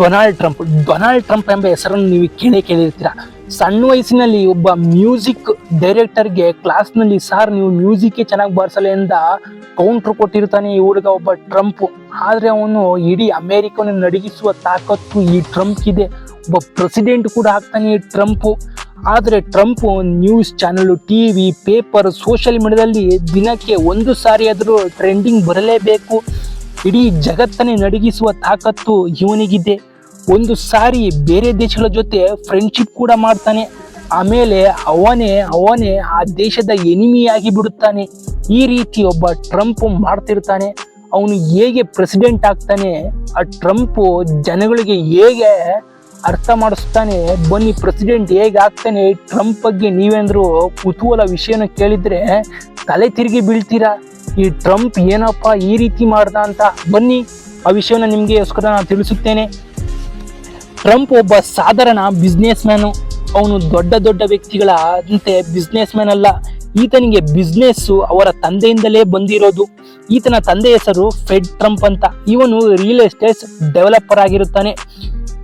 Donald Trump. Donald Trump ಎಂಬ ಹೆಸರನ್ನು ನೀವು ಕೇಳೇ ಕೇಳಿರ್ತೀರಾ. ಸಣ್ಣ ವಯಸ್ಸಿನಲ್ಲಿ ಒಬ್ಬ ಮ್ಯೂಸಿಕ್ ಡೈರೆಕ್ಟರ್ಗೆ ಕ್ಲಾಸ್ನಲ್ಲಿ ಸಾರ್, ನೀವು ಮ್ಯೂಸಿಕ್ಗೆ ಚೆನ್ನಾಗಿ ಬಾರಿಸಲ್ಲ ಎಂದ ಕೌಂಟ್ರ್ ಕೊಟ್ಟಿರ್ತಾನೆ ಈ ಹುಡುಗ ಒಬ್ಬ ಟ್ರಂಪ್. ಆದರೆ ಅವನು ಇಡೀ ಅಮೇರಿಕವನ್ನು ನಡಗಿಸುವ ತಾಕತ್ತು ಈ ಟ್ರಂಪ್ ಇದೆ ಒಬ್ಬ ಪ್ರೆಸಿಡೆಂಟ್ ಕೂಡ ಆಗ್ತಾನೆ ಈ ಟ್ರಂಪು. ಆದರೆ Trump news channel T V paper, social ಮೀಡಿಯಾದಲ್ಲಿ ದಿನಕ್ಕೆ ಒಂದು ಸಾರಿ ಆದರೂ ಟ್ರೆಂಡಿಂಗ್ ಬರಲೇಬೇಕು. ಇಡೀ ಜಗತ್ತನ್ನೇ ನಡಗಿಸುವ ತಾಕತ್ತು ಇವನಿಗಿದೆ. ಒಂದು ಸಾರಿ ಬೇರೆ ದೇಶಗಳ ಜೊತೆ ಫ್ರೆಂಡ್ಶಿಪ್ ಕೂಡ ಮಾಡ್ತಾನೆ. ಆಮೇಲೆ ಅವನೇ ಅವನೇ ಆ ದೇಶದ ಎನಿಮಿಯಾಗಿ ಬಿಡುತ್ತಾನೆ ಈ ರೀತಿ ಒಬ್ಬ ಟ್ರಂಪ್ ಮಾಡ್ತಿರ್ತಾನೆ. ಅವನು ಹೇಗೆ ಪ್ರೆಸಿಡೆಂಟ್ ಆಗ್ತಾನೆ, ಆ ಟ್ರಂಪ್ ಜನಗಳಿಗೆ ಹೇಗೆ ಅರ್ಥ ಮಾಡಿಸ್ತಾನೆ, ಬನ್ನಿ ಪ್ರೆಸಿಡೆಂಟ್ ಹೇಗೆ ಆಗ್ತಾನೆ ಟ್ರಂಪ್ ಬಗ್ಗೆ ನೀವೇಂದ್ರು ಕುತೂಹಲ ವಿಷಯನ ಕೇಳಿದ್ರೆ ತಲೆ ತಿರುಗಿ ಬೀಳ್ತೀರಾ? ಈ ಟ್ರಂಪ್ ಏನಪ್ಪ ಈ ರೀತಿ ಮಾಡ್ದ ಅಂತ ಬನ್ನಿ, ಆ ವಿಷಯನ ನಿಮಗೆಗೋಸ್ಕರ ನಾನು ತಿಳಿಸುತ್ತೇನೆ. ಟ್ರಂಪ್ ಒಬ್ಬ ಸಾಧಾರಣ ಬಿಸ್ನೆಸ್ ಮ್ಯಾನು ಅವನು ದೊಡ್ಡ ದೊಡ್ಡ ವ್ಯಕ್ತಿಗಳ ಅಂತೆ ಬಿಸ್ನೆಸ್ ಮ್ಯಾನ್ ಅಲ್ಲ. ಈತನಿಗೆ ಬಿಸ್ನೆಸ್ಸು ಅವರ ತಂದೆಯಿಂದಲೇ ಬಂದಿರೋದು. ಈತನ ತಂದೆ ಹೆಸರು ಫೆಡ್ ಟ್ರಂಪ್ ಅಂತ. ಇವನು ರಿಯಲ್ ಎಸ್ಟೇಟ್ ಡೆವಲಪರ್ ಆಗಿರುತ್ತಾನೆ.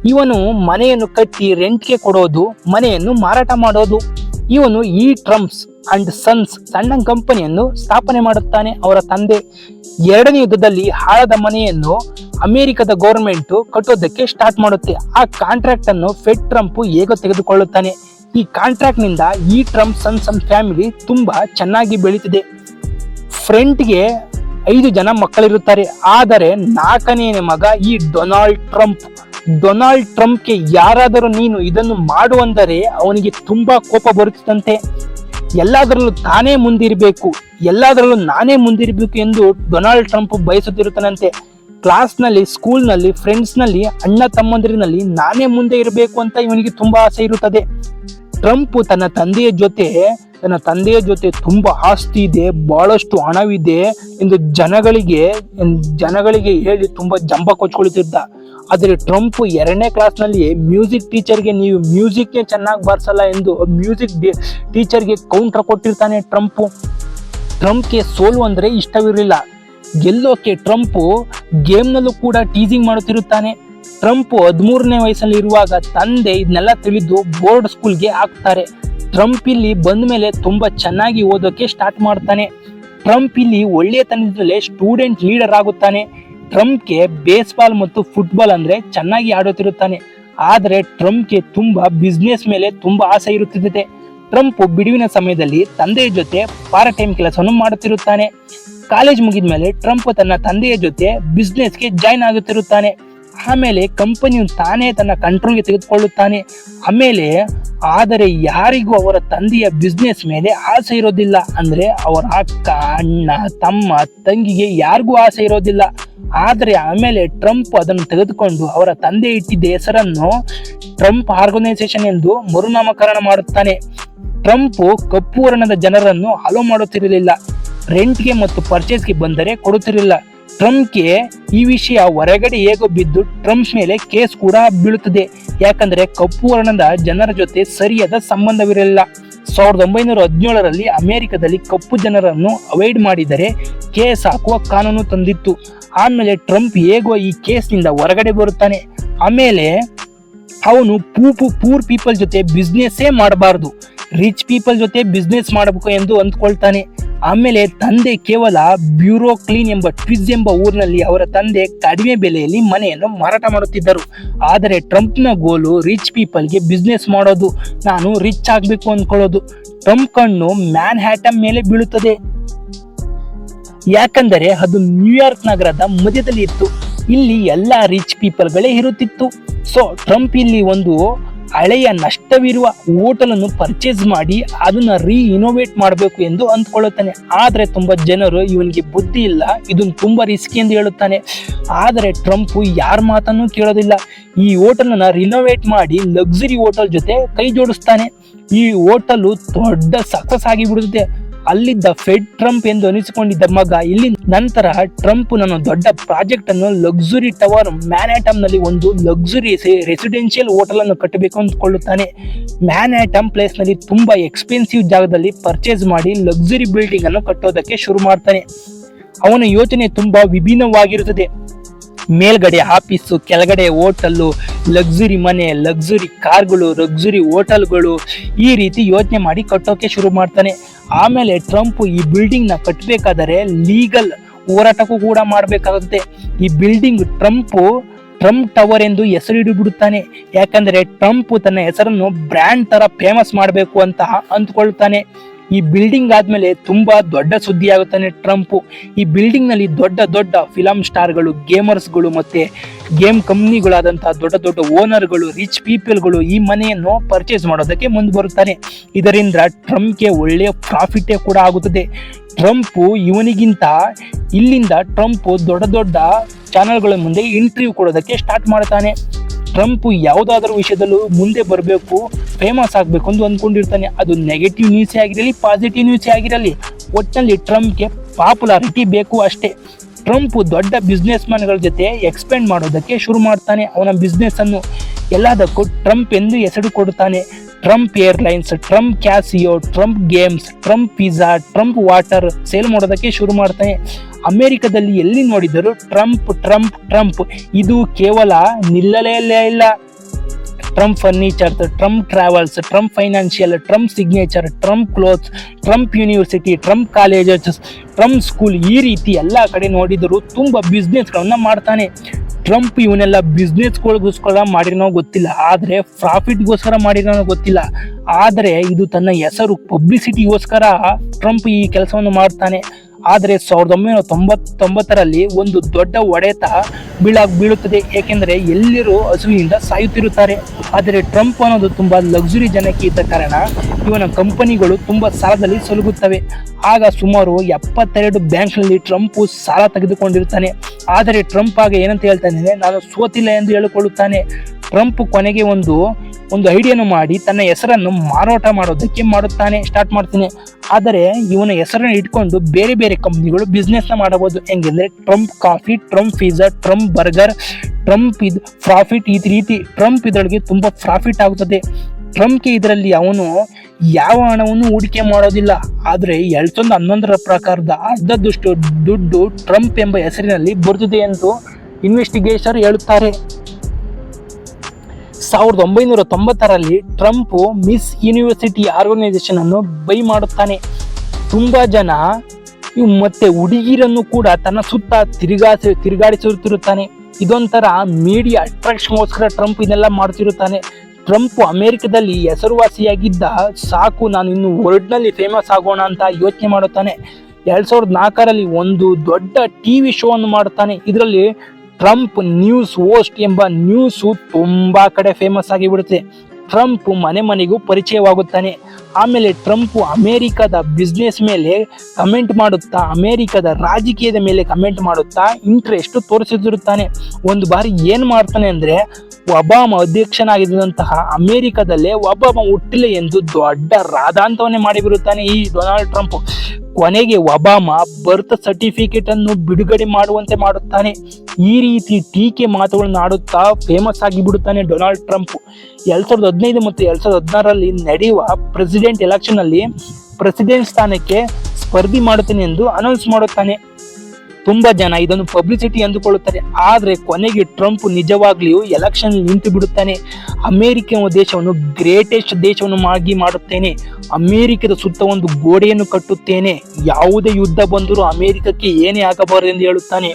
ಇವನು ಮನೆಯನ್ನು ಕಟ್ಟಿ ರೆಂಟ್ಗೆ ಕೊಡೋದು, ಮನೆಯನ್ನು ಮಾರಾಟ ಮಾಡೋದು. ಇವನು ಈ ಟ್ರಂಪ್ಸ್ ಅಂಡ್ ಸನ್ಸ್ ಸಣ್ಣ ಕಂಪನಿಯನ್ನು ಸ್ಥಾಪನೆ ಮಾಡುತ್ತಾನೆ ಅವರ ತಂದೆ. ಎರಡನೇ ಯುದ್ಧದಲ್ಲಿ ಹಾಳದ ಮನೆಯನ್ನು ಅಮೆರಿಕದ ಗೌರ್ಮೆಂಟ್ ಕಟ್ಟೋದಕ್ಕೆ ಸ್ಟಾರ್ಟ್ ಮಾಡುತ್ತೆ. ಆ ಕಾಂಟ್ರಾಕ್ಟ್ ಅನ್ನು ಫೆಡ್ ಟ್ರಂಪ್ ಹೇಗೋ ತೆಗೆದುಕೊಳ್ಳುತ್ತಾನೆ. ಈ ಕಾಂಟ್ರಾಕ್ಟ್ನಿಂದ ಈ ಟ್ರಂಪ್ ಸನ್ ಸನ್ ಫ್ಯಾಮಿಲಿ ತುಂಬಾ ಚೆನ್ನಾಗಿ ಬೆಳೀತಿದೆ. ಫ್ರೆಂಟ್ಗೆ ಐದು ಜನ ಮಕ್ಕಳಿರುತ್ತಾರೆ. ಆದರೆ ನಾಲ್ಕನೇ ಮಗ ಈ ಡೊನಾಲ್ಡ್ ಟ್ರಂಪ್ ಡೊನಾಲ್ಡ್ ಟ್ರಂಪ್ಗೆ ಯಾರಾದರೂ ನೀನು ಇದನ್ನು ಮಾಡುವಂದರೆ ಅವನಿಗೆ ತುಂಬಾ ಕೋಪ ಬರುತ್ತಂತೆ ಎಲ್ಲದರಲ್ಲೂ ತಾನೇ ಮುಂದಿರಬೇಕು. ಎಲ್ಲದರಲ್ಲೂ ನಾನೇ ಮುಂದಿರಬೇಕು ಎಂದು ಡೊನಾಲ್ಡ್ ಟ್ರಂಪ್ ಬಯಸುತ್ತಿರುತ್ತಾನಂತೆ. ಕ್ಲಾಸ್ನಲ್ಲಿ ಸ್ಕೂಲ್ನಲ್ಲಿ ಫ್ರೆಂಡ್ಸ್ನಲ್ಲಿ ಅಣ್ಣ ತಮ್ಮಂದಿರಿನಲ್ಲಿ ನಾನೇ ಮುಂದೆ ಇರಬೇಕು ಅಂತ ಇವನಿಗೆ ತುಂಬಾ ಆಸೆ ಇರುತ್ತದೆ. ಟ್ರಂಪ್ ತನ್ನ ತಂದೆಯ ಜೊತೆ, ತನ್ನ ತಂದೆಯ ಜೊತೆ ತುಂಬಾ ಆಸ್ತಿ ಇದೆ, ಬಹಳಷ್ಟು ಹಣವಿದೆ ಎಂದು ಜನಗಳಿಗೆ ಜನಗಳಿಗೆ ಹೇಳಿ ತುಂಬಾ ಜಂಬ ಕೊಚ್ಕೊಳ್ತಿದ್ದ. ಆದರೆ ಟ್ರಂಪ್ ಎರಡನೇ ಕ್ಲಾಸ್ನಲ್ಲಿ ಮ್ಯೂಸಿಕ್ ಟೀಚರ್ಗೆ ನೀವು ಮ್ಯೂಸಿಕ್ಗೆ ಚೆನ್ನಾಗಿ ಬಾರಿಸಲ್ಲ ಎಂದು ಮ್ಯೂಸಿಕ್ ಟೀಚರ್ಗೆ ಕೌಂಟರ್ ಕೊಟ್ಟಿರ್ತಾನೆ ಟ್ರಂಪ್ ಟ್ರಂಪ್ಗೆ ಸೋಲು ಅಂದರೆ ಇಷ್ಟವಿರಲಿಲ್ಲ. ಗೆಲ್ಲೋಕೆ ಟ್ರಂಪ್ ಗೇಮ್ನಲ್ಲೂ ಕೂಡ ಟೀಸಿಂಗ್ ಮಾಡುತ್ತಿರುತ್ತಾನೆ. ಟ್ರಂಪ್ ಹದಿಮೂರನೇ ವಯಸ್ಸಲ್ಲಿ ಇರುವಾಗ ತಂದೆ ಇದನ್ನೆಲ್ಲ ತಿಳಿದು ಬೋರ್ಡ್ ಸ್ಕೂಲ್ಗೆ ಹಾಕ್ತಾರೆ. ಟ್ರಂಪ್ ಇಲ್ಲಿ ಬಂದ ಮೇಲೆ ತುಂಬಾ ಚೆನ್ನಾಗಿ ಓದೋಕೆ ಸ್ಟಾರ್ಟ್ ಮಾಡ್ತಾನೆ. ಟ್ರಂಪ್ ಇಲ್ಲಿ ಒಳ್ಳೆಯತನದಲ್ಲೇ ಸ್ಟೂಡೆಂಟ್ ಲೀಡರ್ ಆಗುತ್ತಾನೆ. ಟ್ರಂಪ್ಗೆ ಬೇಸ್ಬಾಲ್ ಮತ್ತು ಫುಟ್ಬಾಲ್ ಅಂದ್ರೆ ಚೆನ್ನಾಗಿ ಆಡುತ್ತಿರುತ್ತಾನೆ. ಆದರೆ ಟ್ರಂಪ್ಗೆ ತುಂಬಾ ಬಿಸ್ನೆಸ್ ಮೇಲೆ ತುಂಬಾ ಆಸೆ ಇರುತ್ತಿದೆ. ಟ್ರಂಪ್ ಬಿಡುವಿನ ಸಮಯದಲ್ಲಿ ತಂದೆಯ ಜೊತೆ ಪಾರ್ಟ್ ಟೈಮ್ ಕೆಲಸವನ್ನು ಮಾಡುತ್ತಿರುತ್ತಾನೆ. ಕಾಲೇಜ್ ಮುಗಿದ ಮೇಲೆ ಟ್ರಂಪ್ ತನ್ನ ತಂದೆಯ ಜೊತೆ ಬಿಸ್ನೆಸ್ಗೆ ಜಾಯ್ನ್ ಆಗುತ್ತಿರುತ್ತಾನೆ. ಆಮೇಲೆ ಕಂಪನಿಯು ತಾನೇ ತನ್ನ ಕಂಟ್ರೋಲ್ಗೆ ತೆಗೆದುಕೊಳ್ಳುತ್ತಾನೆ. ಆಮೇಲೆ ಆದರೆ ಯಾರಿಗೂ ಅವರ ತಂದೆಯ ಬಿಸ್ನೆಸ್ ಮೇಲೆ ಆಸೆ ಇರೋದಿಲ್ಲ. ಅಂದ್ರೆ ಅವರ ಅಕ್ಕ, ಅಣ್ಣ, ತಮ್ಮ, ತಂಗಿಗೆ ಯಾರಿಗೂ ಆಸೆ ಇರೋದಿಲ್ಲ. ಆದರೆ ಆಮೇಲೆ ಟ್ರಂಪ್ ಅದನ್ನು ತೆಗೆದುಕೊಂಡು ಅವರ ತಂದೆ ಇಟ್ಟಿದ್ದ ಹೆಸರನ್ನು ಟ್ರಂಪ್ ಆರ್ಗನೈಸೇಷನ್ ಎಂದು ಮರುನಾಮಕರಣ ಮಾಡುತ್ತಾನೆ. ಟ್ರಂಪ್ ಕಪ್ಪು ವರ್ಣದ ಜನರನ್ನು ಹಲೋ ಮಾಡುತ್ತಿರಲಿಲ್ಲ. ರೆಂಟ್ಗೆ ಮತ್ತು ಪರ್ಚೇಸ್ಗೆ ಬಂದರೆ ಕೊಡುತ್ತಿರಲಿಲ್ಲ. ಟ್ರಂಪ್ಗೆ ಈ ವಿಷಯ ಹೊರಗಡೆ ಹೇಗೋ ಬಿದ್ದು ಟ್ರಂಪ್ ಮೇಲೆ ಕೇಸ್ ಕೂಡ ಬೀಳುತ್ತದೆ. ಯಾಕಂದ್ರೆ ಕಪ್ಪು ವರ್ಣದ ಜನರ ಜೊತೆ ಸರಿಯಾದ ಸಂಬಂಧವಿರಲಿಲ್ಲ. ಸಾವಿರದ ಒಂಬೈನೂರ ಹದಿನೇಳರಲ್ಲಿ ಅಮೆರಿಕದಲ್ಲಿ ಕಪ್ಪು ಜನರನ್ನು ಅವಾಯ್ಡ್ ಮಾಡಿದರೆ ಕೇಸ್ ಹಾಕುವ ಕಾನೂನು ತಂದಿತ್ತು. ಆಮೇಲೆ ಟ್ರಂಪ್ ಹೇಗೋ ಈ ಕೇಸ್ನಿಂದ ಹೊರಗಡೆ ಬರುತ್ತಾನೆ. ಆಮೇಲೆ ಅವನು ಪೂಪು ಪೂರ್ ಪೀಪಲ್ ಜೊತೆ ಬಿಸ್ನೆಸ್ಸೇ ಮಾಡಬಾರದು. ರಿಚ್ ಪೀಪಲ್ ಜೊತೆ ಬಿಸ್ನೆಸ್ ಮಾಡಬೇಕು ಎಂದು ಅಂದ್ಕೊಳ್ತಾನೆ. ಆಮೇಲೆ ತಂದೆ ಕೇವಲ ಬ್ಯೂರೋ ಕ್ಲೀನ್ ಎಂಬ ಟ್ವಿಜ್ ಎಂಬ ಊರಿನಲ್ಲಿ ಅವರ ತಂದೆ ಕಡಿಮೆ ಬೆಲೆಯಲ್ಲಿ ಮನೆಯನ್ನು ಮಾರಾಟ ಮಾಡುತ್ತಿದ್ದರು. ಆದರೆ ಟ್ರಂಪ್ನ ಗೋಲು ರಿಚ್ ಪೀಪಲ್ಗೆ ಬಿಸ್ನೆಸ್ ಮಾಡೋದು. ನಾನು ರಿಚ್ ಆಗಬೇಕು ಅಂದ್ಕೊಳ್ಳೋದು. ಟ್ರಂಪ್ ಕಣ್ಣು ಮ್ಯಾನ್ ಹ್ಯಾಟಮ್ ಮೇಲೆ ಬೀಳುತ್ತದೆ. ಯಾಕಂದರೆ ಅದು ನ್ಯೂಯಾರ್ಕ್ ನಗರದ ಮಧ್ಯದಲ್ಲಿ ಇತ್ತು ಇಲ್ಲಿ ಎಲ್ಲ ರಿಚ್ ಪೀಪಲ್ಗಳೇ ಇರುತ್ತಿತ್ತು. ಸೊ ಟ್ರಂಪ್ ಇಲ್ಲಿ ಒಂದು ಹಳೆಯ ನಷ್ಟವಿರುವ ಹೋಟೆಲ್ ಅನ್ನು ಪರ್ಚೇಸ್ ಮಾಡಿ ಅದನ್ನ ರೀ ಇನೋವೇಟ್ ಮಾಡಬೇಕು ಎಂದು ಅಂದ್ಕೊಳ್ಳುತ್ತಾನೆ. ಆದರೆ ತುಂಬಾ ಜನರು ಇವನಿಗೆ ಬುದ್ಧಿ ಇಲ್ಲ ಇದನ್ನು ತುಂಬಾ ರಿಸ್ಕ್ ಎಂದು ಹೇಳುತ್ತಾನೆ. ಆದರೆ ಟ್ರಂಪ್ ಯಾರ ಮಾತನ್ನು ಕೇಳೋದಿಲ್ಲ. ಈ ಹೋಟೆಲ್ ಅನ್ನ ರಿನೋವೇಟ್ ಮಾಡಿ ಲಕ್ಸುರಿ ಹೋಟೆಲ್ ಜೊತೆ ಕೈ ಜೋಡಿಸ್ತಾನೆ. ಈ ಹೋಟೆಲ್ ದೊಡ್ಡ ಸಕ್ಸಸ್ ಆಗಿ ಬಿಡುತ್ತೆ ಅಲ್ಲಿದ್ದ ಫೆಡ್ ಟ್ರಂಪ್ ಎಂದು ಅನಿಸಿಕೊಂಡಿದ್ದ ಮಗ. ಇಲ್ಲಿ ನಂತರ ಟ್ರಂಪ್ ನನ್ನ ದೊಡ್ಡ ಪ್ರಾಜೆಕ್ಟ್ ಅನ್ನು ಲಕ್ಸುರಿ ಟವರ್ ಮ್ಯಾನ್ಯಾಟಮ್ನಲ್ಲಿ ಒಂದು ಲಕ್ಸುರಿ ರೆಸಿಡೆನ್ಷಿಯಲ್ ಹೋಟೆಲ್ ಅನ್ನು ಕಟ್ಟಬೇಕು ಅಂದ್ಕೊಳ್ಳುತ್ತಾನೆ. ಮ್ಯಾನ್ಯಾಟಮ್ ಪ್ಲೇಸ್ನಲ್ಲಿ ತುಂಬಾ ಎಕ್ಸ್ಪೆನ್ಸಿವ್ ಜಾಗದಲ್ಲಿ ಪರ್ಚೇಸ್ ಮಾಡಿ ಲಕ್ಸುರಿ ಬಿಲ್ಡಿಂಗ್ ಅನ್ನು ಕಟ್ಟೋದಕ್ಕೆ ಶುರು ಮಾಡ್ತಾನೆ. ಅವನ ಯೋಚನೆ ತುಂಬಾ ವಿಭಿನ್ನವಾಗಿರುತ್ತದೆ. ಮೇಲ್ಗಡೆ ಆಫೀಸು, ಕೆಳಗಡೆ ಹೋಟೆಲ್ಲು, ಲಕ್ಸುರಿ ಮನೆ, ಲಕ್ಸುರಿ ಕಾರ್ಗಳು, ಲಕ್ಸುರಿ ಹೋಟೆಲ್ಗಳು ಈ ರೀತಿ ಯೋಚನೆ ಮಾಡಿ ಕಟ್ಟೋಕೆ ಶುರು ಮಾಡ್ತಾನೆ. ಆಮೇಲೆ ಟ್ರಂಪ್ ಈ ಬಿಲ್ಡಿಂಗ್ನ ಕಟ್ಟಬೇಕಾದರೆ ಲೀಗಲ್ ಹೋರಾಟಕ್ಕೂ ಕೂಡ ಮಾಡಬೇಕಾಗುತ್ತೆ. ಈ ಬಿಲ್ಡಿಂಗ್ ಟ್ರಂಪ್ ಟ್ರಂಪ್ ಟವರ್ ಎಂದು ಹೆಸರಿಡು ಯಾಕಂದ್ರೆ ಟ್ರಂಪ್ ತನ್ನ ಹೆಸರನ್ನು ಬ್ರ್ಯಾಂಡ್ ತರ ಫೇಮಸ್ ಮಾಡಬೇಕು ಅಂತ ಅಂದ್ಕೊಳ್ತಾನೆ. ಈ ಬಿಲ್ಡಿಂಗ್ ಆದ್ಮೇಲೆ ತುಂಬಾ ದೊಡ್ಡ ಸುದ್ದಿ ಆಗುತ್ತಾನೆ ಟ್ರಂಪ್ ಈ ಬಿಲ್ಡಿಂಗ್ನಲ್ಲಿ ದೊಡ್ಡ ದೊಡ್ಡ ಫಿಲಂ ಸ್ಟಾರ್ಗಳು ಗೇಮರ್ಸ್ಗಳು ಮತ್ತೆ ಗೇಮ್ ಕಂಪ್ನಿಗಳಾದಂತಹ ದೊಡ್ಡ ದೊಡ್ಡ ಓನರ್ಗಳು ರಿಚ್ ಪೀಪಲ್ಗಳು ಈ ಮನೆಯನ್ನು ಪರ್ಚೇಸ್ ಮಾಡೋದಕ್ಕೆ ಮುಂದೆ ಬರುತ್ತಾನೆ ಇದರಿಂದ ಟ್ರಂಪ್ಗೆ ಒಳ್ಳೆಯ ಪ್ರಾಫಿಟೇ ಕೂಡ ಆಗುತ್ತದೆ. ಟ್ರಂಪ್ ಇವನಿಗಿಂತ ಇಲ್ಲಿಂದ ಟ್ರಂಪ್ ದೊಡ್ಡ ದೊಡ್ಡ ಚಾನೆಲ್ಗಳ ಮುಂದೆ ಇಂಟರ್ವ್ಯೂ ಕೊಡೋದಕ್ಕೆ ಸ್ಟಾರ್ಟ್ ಮಾಡ್ತಾನೆ. ಟ್ರಂಪ್ ಯಾವುದಾದ್ರೂ ವಿಷಯದಲ್ಲೂ ಮುಂದೆ ಬರಬೇಕು. ಫೇಮಸ್ ಆಗಬೇಕು ಅಂತ ಅಂದ್ಕೊಂಡಿರ್ತಾನೆ ಅದು ನೆಗೆಟಿವ್ ನ್ಯೂಸೇ ಆಗಿರಲಿ ಪಾಸಿಟಿವ್ ನ್ಯೂಸೇ ಆಗಿರಲಿ ಒಟ್ಟಿನಲ್ಲಿ ಟ್ರಂಪ್ಗೆ ಪಾಪ್ಯುಲಾರಿಟಿ ಬೇಕು ಅಷ್ಟೇ. ಟ್ರಂಪ್ ದೊಡ್ಡ ಬಿಸ್ನೆಸ್ ಮ್ಯಾನ್ಗಳ ಜೊತೆ ಎಕ್ಸ್ಪೆಂಡ್ ಮಾಡೋದಕ್ಕೆ ಶುರು ಮಾಡ್ತಾನೆ ಅವನ ಬಿಸ್ನೆಸ್ ಅನ್ನು. ಎಲ್ಲದಕ್ಕೂ ಟ್ರಂಪ್ ಎಂದು ಹೆಸರು ಕೊಡುತ್ತಾನೆ Trump airlines Trump casino Trump games Trump pizza Trump water sale ಮಾಡೋದಕ್ಕೆ ಶುರು ಮಾಡ್ತಾನೆ. ಅಮೆರಿಕದಲ್ಲಿ ಎಲ್ಲಿ ನೋಡಿದರೂ ಟ್ರಂಪ್ ಟ್ರಂಪ್ ಟ್ರಂಪ್ ಇದು ಕೇವಲ ನಿಲ್ಲಲೇ ಇಲ್ಲ. Trump furnitures Trump travels Trump financial Trump signature Trump clothes Trump university Trump colleges Trump school ಈ ರೀತಿ ಎಲ್ಲ ಕಡೆ ನೋಡಿದರೂ ತುಂಬ ಬಿಸ್ನೆಸ್ಗಳನ್ನ ಮಾಡ್ತಾನೆ. ಟ್ರಂಪ್ ಇವನ್ನೆಲ್ಲ ಬಿಸ್ನೆಸ್ಗಳಿಗೋಸ್ಕರ ಮಾಡಿರೋ ಗೊತ್ತಿಲ್ಲ. ಆದರೆ ಪ್ರಾಫಿಟ್ಗೋಸ್ಕರ ಮಾಡಿರೋ ಗೊತ್ತಿಲ್ಲ. ಆದರೆ ಇದು ತನ್ನ ಹೆಸರು ಪಬ್ಲಿಸಿಟಿಗೋಸ್ಕರ ಟ್ರಂಪ್ ಈ ಕೆಲಸವನ್ನು ಮಾಡ್ತಾನೆ. ಆದರೆ ಸಾವಿರದ ಒಂಬೈನೂರ ತೊಂಬತ್ತೊಂಬತ್ತರಲ್ಲಿ ಒಂದು ದೊಡ್ಡ ಒಡೆತ ಬೀಳಾಗಿ ಬೀಳುತ್ತದೆ. ಏಕೆಂದರೆ ಎಲ್ಲರೂ ಹಸುವಿನಿಂದ ಸಾಯುತ್ತಿರುತ್ತಾರೆ. ಆದರೆ ಟ್ರಂಪ್ ಅನ್ನೋದು ತುಂಬ ಲಕ್ಸುರಿ ಜನಕ್ಕೆ ಇದ್ದ ಕಾರಣ ಇವನ ಕಂಪನಿಗಳು ತುಂಬ ಸಾಲದಲ್ಲಿ ಸಲುಗುತ್ತವೆ. ಆಗ ಸುಮಾರು ಎಪ್ಪತ್ತೆರಡು ಬ್ಯಾಂಕ್ನಲ್ಲಿ ಟ್ರಂಪ್ ಸಾಲ ತೆಗೆದುಕೊಂಡಿರುತ್ತಾನೆ. ಆದರೆ ಟ್ರಂಪ್ ಆಗ ಏನಂತ ಹೇಳ್ತಾನೆ ನಾನು ಸೋತಿಲ್ಲ ಎಂದು ಹೇಳಿಕೊಳ್ಳುತ್ತಾನೆ. ಟ್ರಂಪ್ ಕೊನೆಗೆ ಒಂದು ಒಂದು ಐಡಿಯನ್ನು ಮಾಡಿ ತನ್ನ ಹೆಸರನ್ನು ಮಾರಾಟ ಮಾಡೋದಕ್ಕೆ ಮಾಡುತ್ತಾನೆ. ಸ್ಟಾರ್ಟ್ ಮಾಡ್ತಾನೆ. ಆದರೆ ಇವನ ಹೆಸರನ್ನು ಇಟ್ಕೊಂಡು ಬೇರೆ ಬೇರೆ ಕಂಪ್ನಿಗಳು ಬಿಸ್ನೆಸ್ನ ಮಾಡಬಹುದು ಹೆಂಗೆಂದ್ರೆ Trump coffee Trump pizza Trump burger Trump ಇದು ಪ್ರಾಫಿಟ್ ಈ ರೀತಿ ಟ್ರಂಪ್ ಇದರೊಳಗೆ ತುಂಬ ಪ್ರಾಫಿಟ್ ಆಗುತ್ತದೆ. ಟ್ರಂಪ್ಗೆ ಇದರಲ್ಲಿ ಅವನು ಯಾವ ಹಣವನ್ನು ಹೂಡಿಕೆ ಮಾಡೋದಿಲ್ಲ. ಆದರೆ ಎರಡ್ ಸಾವಿರದ ಹನ್ನೊಂದರ ಪ್ರಕಾರದ ಅರ್ಧದಷ್ಟು ದುಡ್ಡು ಟ್ರಂಪ್ ಎಂಬ ಹೆಸರಿನಲ್ಲಿ ಬರುತ್ತದೆ ಎಂದು ಇನ್ವೆಸ್ಟಿಗೇಷರ್ ಹೇಳುತ್ತಾರೆ. ಸಾವಿರದ ಒಂಬೈನೂರ ತೊಂಬತ್ತರಲ್ಲಿ ಟ್ರಂಪ್ ಮಿಸ್ ಯೂನಿವರ್ಸಿಟಿ ಆರ್ಗನೈಸೇಷನ್ ಅನ್ನು ಬೈ ಮಾಡುತ್ತಾನೆ. ತುಂಬಾ ಜನ ಮತ್ತೆ ಹುಡುಗಿರನ್ನು ಕೂಡ ತನ್ನ ಸುತ್ತ ತಿರುಗಾ ತಿರುಗಾಡಿಸುತ್ತಿರುತ್ತಾನೆ. ಇದೊಂಥರ ಮೀಡಿಯಾ ಅಟ್ರಾಕ್ಷನ್ಗೋಸ್ಕರ ಟ್ರಂಪ್ ಇದೆಲ್ಲ ಮಾಡ್ತಿರುತ್ತಾನೆ. ಟ್ರಂಪ್ ಅಮೆರಿಕದಲ್ಲಿ ಹೆಸರುವಾಸಿಯಾಗಿದ್ದ ಸಾಕು, ನಾನು ಇನ್ನು ವರ್ಲ್ಡ್ನಲ್ಲಿ ಫೇಮಸ್ ಆಗೋಣ ಅಂತ ಯೋಚನೆ ಮಾಡುತ್ತಾನೆ. ಎರಡ್ ಸಾವಿರದ ನಾಲ್ಕರಲ್ಲಿ ಒಂದು ದೊಡ್ಡ ಟಿವಿ ಶೋ ಅನ್ನು ಮಾಡುತ್ತಾನೆ. ಇದರಲ್ಲಿ ಟ್ರಂಪ್ ನ್ಯೂಸ್ ಹೋಸ್ಟ್ ಎಂಬ ನ್ಯೂಸು ತುಂಬಾ ಕಡೆ ಫೇಮಸ್ ಆಗಿಬಿಡುತ್ತೆ. ಟ್ರಂಪ್ ಮನೆ ಮನೆಗೂ ಪರಿಚಯವಾಗುತ್ತಾನೆ. ಆಮೇಲೆ ಟ್ರಂಪ್ ಅಮೇರಿಕದ ಬಿಸ್ನೆಸ್ ಮೇಲೆ ಕಮೆಂಟ್ ಮಾಡುತ್ತಾ, ಅಮೇರಿಕದ ರಾಜಕೀಯದ ಮೇಲೆ ಕಮೆಂಟ್ ಮಾಡುತ್ತಾ ಇಂಟ್ರೆಸ್ಟ್ ತೋರಿಸುತ್ತಿರುತ್ತಾನೆ ಒಂದು ಬಾರಿ ಏನು ಮಾಡ್ತಾನೆ ಅಂದರೆ, ಒಬಾಮ ಅಧ್ಯಕ್ಷನಾಗಿದ್ದಂತಹ ಅಮೇರಿಕದಲ್ಲೇ ಒಬಾಮ ಹುಟ್ಟಿಲ್ಲ ಎಂದು ದೊಡ್ಡ ರಾಧಾಂತವನ್ನೇ ಮಾಡಿಬಿರುತ್ತಾನೆ ಈ ಡೊನಾಲ್ಡ್ ಟ್ರಂಪ್ ಕೊನೆಗೆ ಒಬಾಮಾ ಬರ್ತ್ ಸರ್ಟಿಫಿಕೇಟ್ ಅನ್ನು ಬಿಡುಗಡೆ ಮಾಡುವಂತೆ ಮಾಡುತ್ತಾನೆ. ಈ ರೀತಿ ಟೀಕೆ ಮಾತುಗಳನ್ನು ಆಡುತ್ತಾ ಫೇಮಸ್ ಆಗಿ ಬಿಡುತ್ತಾನೆ ಡೊನಾಲ್ಡ್ ಟ್ರಂಪ್ ಎರಡ್ ಸಾವಿರದ ಹದಿನೈದು ಮತ್ತು ಎರಡ್ ಸಾವಿರದ ಹದಿನಾರರಲ್ಲಿ ನಡೆಯುವ ಪ್ರೆಸಿಡೆಂಟ್ ಎಲೆಕ್ಷನ್ ಅಲ್ಲಿ ಪ್ರೆಸಿಡೆಂಟ್ ಸ್ಥಾನಕ್ಕೆ ಸ್ಪರ್ಧಿ ಮಾಡುತ್ತೇನೆ ಎಂದು ಅನೌನ್ಸ್ ಮಾಡುತ್ತಾನೆ. ತುಂಬಾ ಜನ ಇದನ್ನು ಪಬ್ಲಿಸಿಟಿ ಅಂದುಕೊಳ್ಳುತ್ತಾರೆ. ಆದರೆ ಕೊನೆಗೆ ಟ್ರಂಪ್ ನಿಜವಾಗ್ಲಿಯೂ ಎಲೆಕ್ಷನ್ ನಿಂತು ಬಿಡುತ್ತಾನೆ. ಅಮೇರಿಕ ದೇಶವನ್ನು ಗ್ರೇಟೆಸ್ಟ್ ದೇಶವನ್ನು ಆಗಿ ಮಾಡುತ್ತೇನೆ. ಅಮೇರಿಕದ ಸುತ್ತ ಒಂದು ಗೋಡೆಯನ್ನು ಕಟ್ಟುತ್ತೇನೆ. ಯಾವುದೇ ಯುದ್ಧ ಬಂದರೂ ಅಮೇರಿಕಕ್ಕೆ ಏನೇ ಆಗಬಾರದು ಎಂದು ಹೇಳುತ್ತಾನೆ.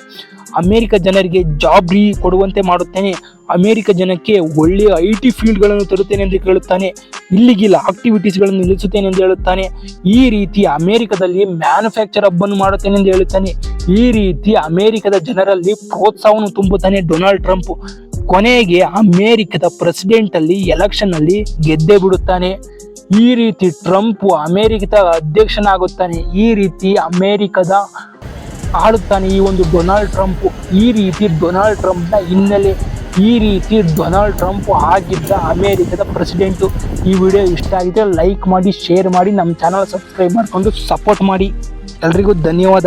ಅಮೇರಿಕ ಜನರಿಗೆ ಜಾಬ್ ರೀ ಕೊಡುವಂತೆ ಮಾಡುತ್ತೇನೆ. ಅಮೇರಿಕ ಜನಕ್ಕೆ ಒಳ್ಳೆಯ ಐ ಟಿ ಫೀಲ್ಡ್ಗಳನ್ನು ತರುತ್ತೇನೆ ಎಂದು ಕೇಳುತ್ತಾನೆ. ಇಲ್ಲಿಗಿಲ್ಲ ಆಕ್ಟಿವಿಟೀಸ್ಗಳನ್ನು ನಿಲ್ಲಿಸುತ್ತೇನೆ ಎಂದು ಹೇಳುತ್ತಾನೆ. ಈ ರೀತಿ ಅಮೇರಿಕದಲ್ಲಿ ಮ್ಯಾನುಫ್ಯಾಕ್ಚರ್ ಹಬ್ಬನ್ನು ಮಾಡುತ್ತೇನೆ ಎಂದು ಹೇಳುತ್ತಾನೆ. ಈ ರೀತಿ ಅಮೇರಿಕದ ಜನರಲ್ಲಿ ಪ್ರೋತ್ಸಾಹವನ್ನು ತುಂಬುತ್ತಾನೆ ಡೊನಾಲ್ಡ್ ಟ್ರಂಪ್. ಕೊನೆಗೆ ಅಮೇರಿಕದ ಪ್ರೆಸಿಡೆಂಟ್ ಅಲ್ಲಿ ಎಲೆಕ್ಷನ್ ಅಲ್ಲಿ ಗೆದ್ದೇ ಬಿಡುತ್ತಾನೆ. ಈ ರೀತಿ ಟ್ರಂಪ್ ಅಮೇರಿಕದ ಅಧ್ಯಕ್ಷನಾಗುತ್ತಾನೆ. ಈ ರೀತಿ ಅಮೇರಿಕದ ಆಳುತ್ತಾನೆ ಈ ಒಂದು ಡೊನಾಲ್ಡ್ ಟ್ರಂಪ್. ಈ ರೀತಿ ಡೊನಾಲ್ಡ್ ಟ್ರಂಪ್ನ ಹಿನ್ನೆಲೆ ಈ ರೀತಿ ಡೊನಾಲ್ಡ್ ಟ್ರಂಪ್ ಆಗಿದ್ದ ಅಮೇರಿಕದ ಪ್ರೆಸಿಡೆಂಟು. ಈ ವಿಡಿಯೋ ಇಷ್ಟ ಆಗಿದೆ ಲೈಕ್ ಮಾಡಿ, ಶೇರ್ ಮಾಡಿ, ನಮ್ಮ ಚಾನಲ್ ಸಬ್ಸ್ಕ್ರೈಬ್ ಮಾಡಿಕೊಂಡು ಸಪೋರ್ಟ್ ಮಾಡಿ. ಎಲ್ರಿಗೂ ಧನ್ಯವಾದ.